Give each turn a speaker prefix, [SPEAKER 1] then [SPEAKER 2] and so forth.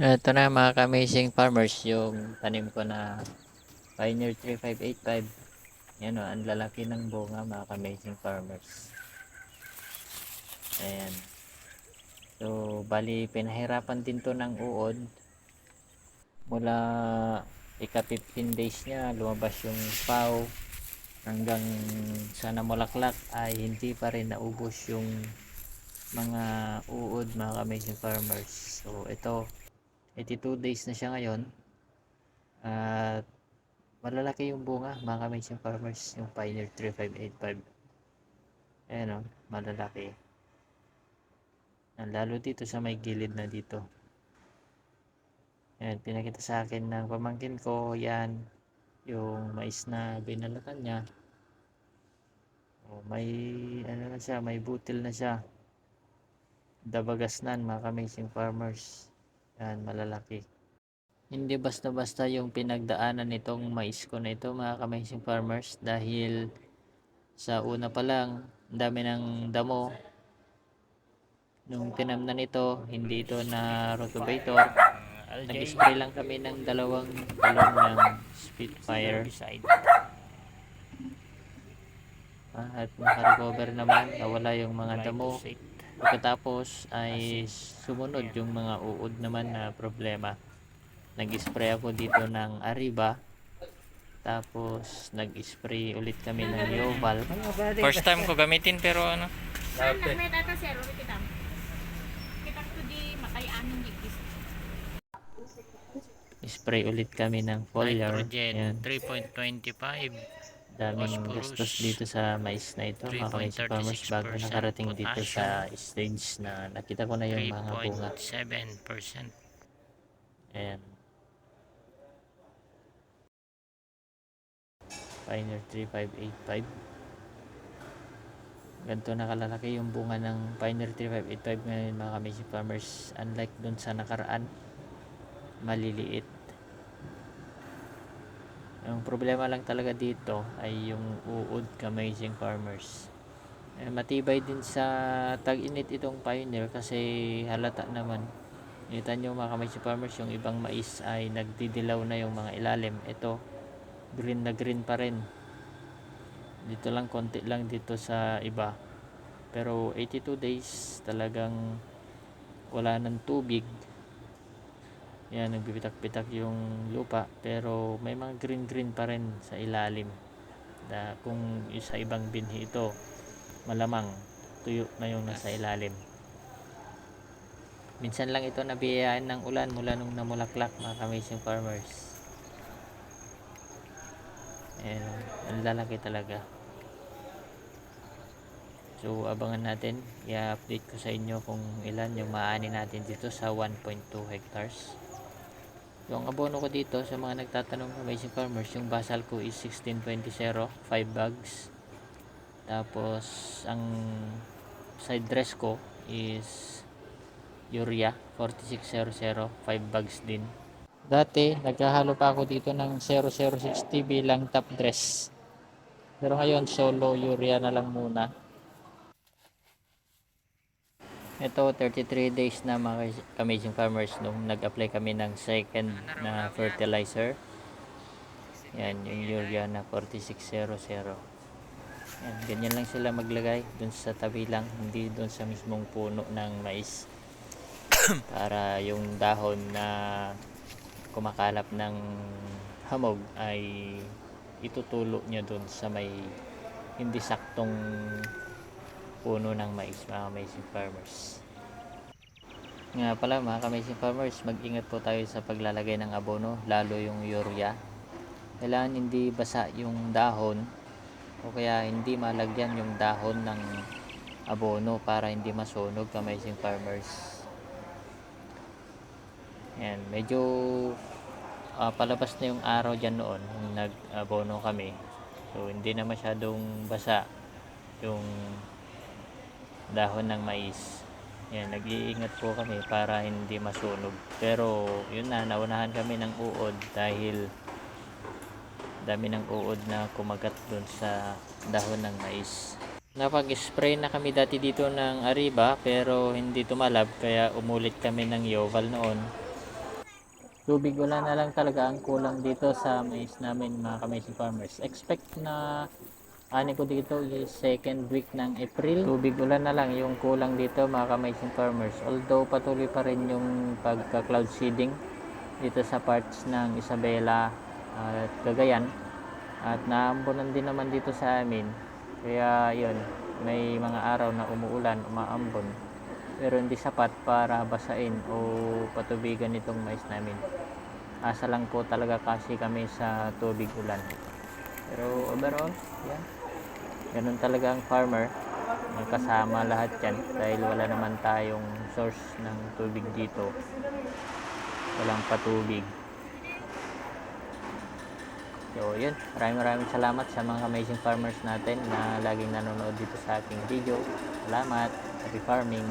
[SPEAKER 1] Ito na mga ka-amazing farmers, yung tanim ko na Pioneer 3585. Yan o, ang lalaki ng bunga mga ka-amazing farmers. Ayan. So, bali, pinahirapan din to ng uod. Mula ika 15 days niya, lumabas yung pau. Hanggang sa namulaklak ay hindi pa rin naubos yung mga uod mga ka-amazing farmers. So, ito, 82 days na siya ngayon. At malalaki yung bunga mga ka-amazing farmers yung Pioneer 3585 ayan o malalaki. Yan, lalo dito sa may gilid na dito. Ayan pinakita sa akin ng pamangkin ko yan yung mais na binalatan niya. O, may ano na siya may butil na siya. Dabagasnan mga ka-amazing farmers yan, malalaki. Hindi basta-basta yung pinagdaanan nitong mais ko na ito mga ka-amazing farmers dahil sa una pa lang, ang dami ng damo. Nung tinamnan nito, hindi ito na rotovator. Nag-spray lang kami ng dalawang galon ng Spitfire. Ah, at nakarecover naman, nawala yung mga damo. Pagkatapos ay sumunod yung mga uod naman na problema. Nag-spray ako dito ng Ariba. Tapos nag-spray ulit kami ng Yoval. First time ko gamitin pero ano. Spray ulit kami ng foliar.
[SPEAKER 2] Nitrogen 3.25
[SPEAKER 1] Daming gastos dito sa mais na ito. Mga kaisip farmers bago
[SPEAKER 2] 3.36%
[SPEAKER 1] nakarating dito sa stage na nakita ko na yung mga bunga.
[SPEAKER 2] 3.7%
[SPEAKER 1] Ayan. Pioneer 3585. Ganito nakalalaki yung bunga ng Pioneer 3585 ngayon mga farmers. Unlike dun sa nakaraan, maliliit. Yung problema lang talaga dito ay yung uod kamazing farmers. Eh, matibay din sa tag-init itong Pioneer kasi halata naman Kita nyo mga kamay farmers, yung ibang mais ay nagdidilaw na yung mga ilalim. Ito, green na green pa rin. Dito lang, konti lang dito sa iba. Pero 82 days, talagang wala ng tubig. Yan, nagbibitak-bitak yung lupa. Pero may mga green-green pa rin sa ilalim. Na kung sa ibang binhi ito, malamang tuyo na yung nasa ilalim. Minsan lang ito nabiyayaan ng ulan mula nung namulaklak mga kamazing farmers. Ayan, ang lalaki talaga. So, abangan natin. I-update ko sa inyo kung ilan yung maani natin dito sa 1.2 hectares. Yung abono ko dito sa mga nagtatanong amazing farmers, yung basal ko is 1620 5 bags. Tapos, ang side dress ko is urea 4600 5 bags din. Dati naghahalo pa ako dito ng 0060 bilang top dress. Pero ngayon solo urea na lang muna ito 33 days na mga amazing farmers nung nag-apply kami ng second na fertilizer. Yan yung urea na 4600 yan, ganyan lang sila maglagay dun sa tabi lang hindi dun sa mismong puno ng mais. Para yung dahon na kumakalap ng hamog ay itutulo nyo dun sa may hindi saktong puno ng mais mga amazing farmers. Nga pala mga amazing farmers mag-ingat po tayo sa paglalagay ng abono lalo yung urea. Kailangan hindi basa yung dahon o kaya hindi malagyan yung dahon ng abono para hindi masunog amazing farmers. Ayan, medyo ah, palabas na yung araw dyan noon nung nag-abono kami. So, hindi na masyadong basa yung dahon ng mais. Ayan, nag-iingat po kami para hindi masunog. Pero, yun na, naunahan kami ng uod dahil dami ng uod na kumagat dun sa dahon ng mais. Napag-spray na kami dati dito ng Ariba pero hindi tumalab kaya umulit kami ng Yoval noon tubig wala na lang talaga ang kulang dito sa mais namin mga amazing farmers. Expect na ani ko dito is second week ng April. Tubig ulan na lang yung kulang dito mga amazing farmers. Although patuloy pa rin yung pagka-cloud seeding dito sa parts ng Isabela at Cagayan. At naambunan din naman dito sa amin. Kaya yun may mga araw na umuulan umaambon. Pero hindi sapat para basain o patubigan itong mais namin. Asa lang po talaga kasi kami sa tubig ulan. Pero overall yan ganun talaga ang farmer magkasama lahat yan dahil wala naman tayong source ng tubig dito walang patubig So, yun. Maraming maraming salamat sa mga amazing farmers natin na laging nanonood dito sa aking video. Salamat. Happy farming.